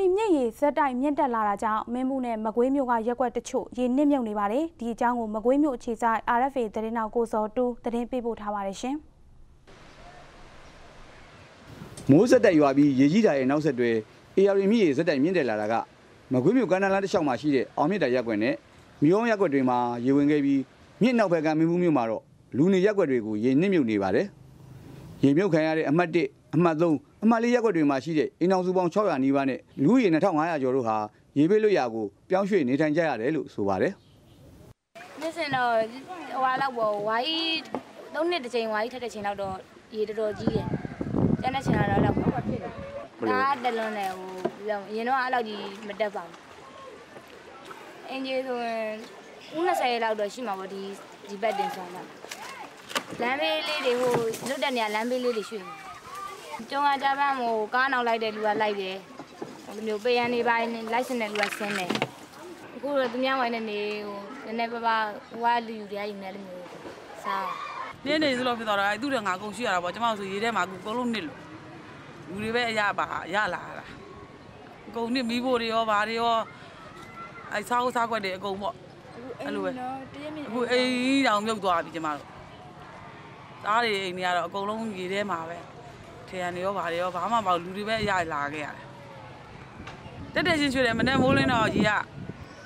ရီမြစ်ရေဇက်တိုက်မြင့်တက်လာတာကြောင့်မင်းမှုနဲ့မကွေးမြို့ကရက်ကွက်တချို့ရေနစ်မြုပ်နေပါတယ်။ဒီအကြောင်းကိုမကွေးမြို့အခြေစိုက် RFA သတင်းတောက်ကိုစောတူသတင်းပေးပို့ထားပါတယ်ရှင်။မိုးဆက်တက်ရွာပြီးရေကြီးတာရဲ့နောက်ဆက်တွဲ AR မြစ်ရေဆက်တက်မြင့်တက်လာတာကမကွေးမြို့ကန္နာလန်းတစ်လျှောက်မှာရှိတဲ့အောင်မြင့်တာရက်ကွက်နဲ့မြို့ရက်ကွက်တွေမှာရေဝင်ခဲ့ပြီးမြင့်နောက်ဘက်ကမင်းမှုမြို့မှာတော့လူနေရက်ကွက်တွေကိုရေနစ်မြုပ်နေပါတယ်။ရေမြုပ်ခံရတဲ့အမှတ်1အမှတ်3 အမှတ်4ရက်ကွက်တွေမှာရှိတဲ့အိမ်အောင်စုပေါင်း600နီးပါးနဲ့လူဦးရေ2500ကျော်တို့ဟာရေဘေးလွတ်ရာကိုပြောင်းရွှေ့နေထိုင်ကြရတယ်လို့ဆိုပါတယ်။နေ့စဉ်တော့ဟိုဟာလောက်ပေါ့ဝါကြီးသုံးနှစ်တစ်ချိန်ဝါကြီးထက်တဲ့ချိန်လောက်တော့ရေတော်တော်ကြီးတယ်။ကျန်တဲ့ချိန်ကတော့လောက်ပါဖြစ်တယ်။ဒါကတက်လွန်းတယ်ဟိုပြောအရင်တော့အဲ့လောက်ကြီးမတက်ပါဘူး။အင်ဂျီဆိုရင်ဦး20လောက်တော့ရှိမှာပေါ့ဒီဒီဘက်တင်ဆောင်တော့လမ်းဘေးလေးတွေဟိုလွတ်တဲ့နေရာလမ်းဘေးလေးတွေရွှေ့နေ။ ကျုံကကြပန်းဟိုကားနောက်လိုက်တဲ့လူကလိုက်တယ်။ဟိုလိုမျိုးပေးရန်နေပိုင်းလိုက်စင်တဲ့လူကဆင်းတယ်။အခုတော့သူများဝိုင်းနေနေဟိုနည်းနည်းပါးပါးဝါလူယူတရားယူနေလို့မျိုးစားနင်းနေစလို့ဖြစ်သွားတာအဲသူတွေငါကုန်ရှိရတာပေါ့ကျမတို့ဆိုရေးထဲမှာအကုန်လုံးနစ်လို့လူတွေပဲအရပါရလာတာအကုန်နစ်မိဖို့တွေရောဗာတွေရောအဲစားဦးစားခွက်တွေအကုန်ပေါ့အဲ့လိုပဲအခုအိမ်တောင်မြုပ်သွားပြီကျမတို့သားတွေအိမ်တွေကတော့အကုန်လုံးရေးထဲမှာပဲထေ ရန်တွေရောဗာတွေရောဘာမှမပေါ့လူတွေပဲအရလာခဲ့ရတယ်တက်တက်ချင်းရွှေတယ်မနေ့မိုးလင်းတော့ရေက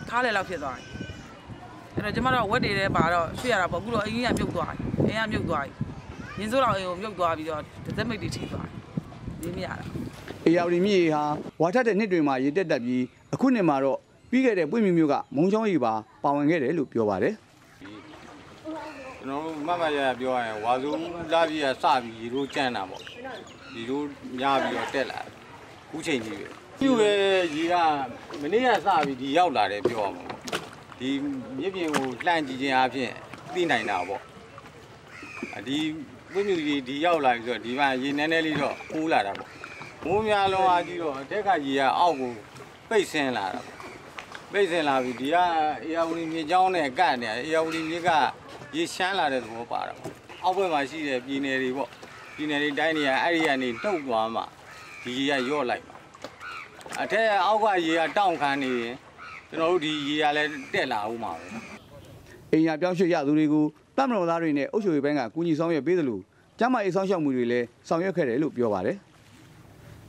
ခါးလေလောက်ဖြစ်သွားတယ်အဲ့တော့ကျမတို့ဝက်တွေထဲပါတော့ရွှေ့ရတာပေါ့အခုတော့အင်းကြီးကမြုပ်သွားပြီအင်းကမြုပ်သွားပြီရင်းစိုးတော်အိမ်ကိုမြုပ်သွားပြီးတော့တစ်သက်မိတ်တွေထိသွားတယ်နေမရတာအေယာဝတီမြစ်ရေဟာဝါထက်တဲ့နှစ်တွေမှာရေတက်တက်ပြီးအခုနှစ်မှာတော့ပြီးခဲ့တဲ့ပွင့်မြမျိုးကမုံချောင်းရေပါပါဝင်ခဲ့တယ်လို့ပြောပါတယ် ကျွန်တော်တို့မမရရပြောရရင်ဝါစုလာပြီးရစပြီးရေတို့ကြမ်းတာပေါ့ရေတို့ညပြီးတော့တက်လာတယ်ခုချိန်ကြီးပဲပြုပဲရေကမနေ့ကစပြီးဒီရောက်လာတယ်ပြောရမှာပေါ့ဒီမြစ်ပြင်ကိုလှမ်းကြည့်ခြင်းအပြင်သိနိုင်တာပေါ့အဒီဝိမြူကြီးဒီရောက်လာပြီဆိုတော့ဒီမှာရေနည်းနည်းလေးတော့ပိုးလာတာပေါ့မိုးများလုံးအားကြီးတော့အထက်ကရေကအောက်ကိုပိတ်ဆင်းလာတာပေါ့ပိတ်စင်လာပြီဒီကအေယာဝတီမြေကျောင်းနဲ့ကတ်နေအေယာဝတီမြေက ရေရှမ်းလာတဲ့သဘောပါတာပေါ့အောက်ဘက်မှာရှိတဲ့ပြည်နယ်တွေပေါ့ပြည်နယ်တွေတိုင်းတွေကအဲ့ဒီကနေတုတ်သွားမှဒီရေကရော့လိုက်မှာအထက်အောက်ကရေကတောင့်ခံနေရင်ကျွန်တော်တို့ဒီရေကလည်းတက်လာဦးမှာပဲအိမ်ယာပြောင်းရွှေ့ရသူတွေကိုတပ်မတော်သားတွေနဲ့အုပ်ချုပ်ရေးပိုင်းကကူညီဆောင်ရွက်ပေးသလိုကျန်းမာရေးဆောင်ရှောက်မှုတွေလည်းဆောင်ရွက်ခဲ့တယ်လို့ပြောပါတယ်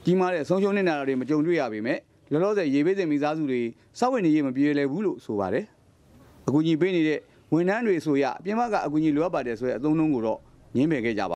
ကြီးမားတဲ့ဆုံးရှုံးနေတာတွေမကြုံတွေ့ရပေမဲ့လောလောဆယ်ရေဘေးစင်မိသားစုတွေစောက်ဝင်နေရေးမပြေလည်ဘူးလို့ဆိုပါတယ်အကူအညီပေးနေတဲ့ ဝန်ထမ်းတွေဆိုရအပြင်ဘက်ကအကူအညီလိုအပ်ပါတယ်ဆိုတဲ့အသုံးအနှုန်းကိုတော့ငင်းပယ်ခဲ့ကြပါ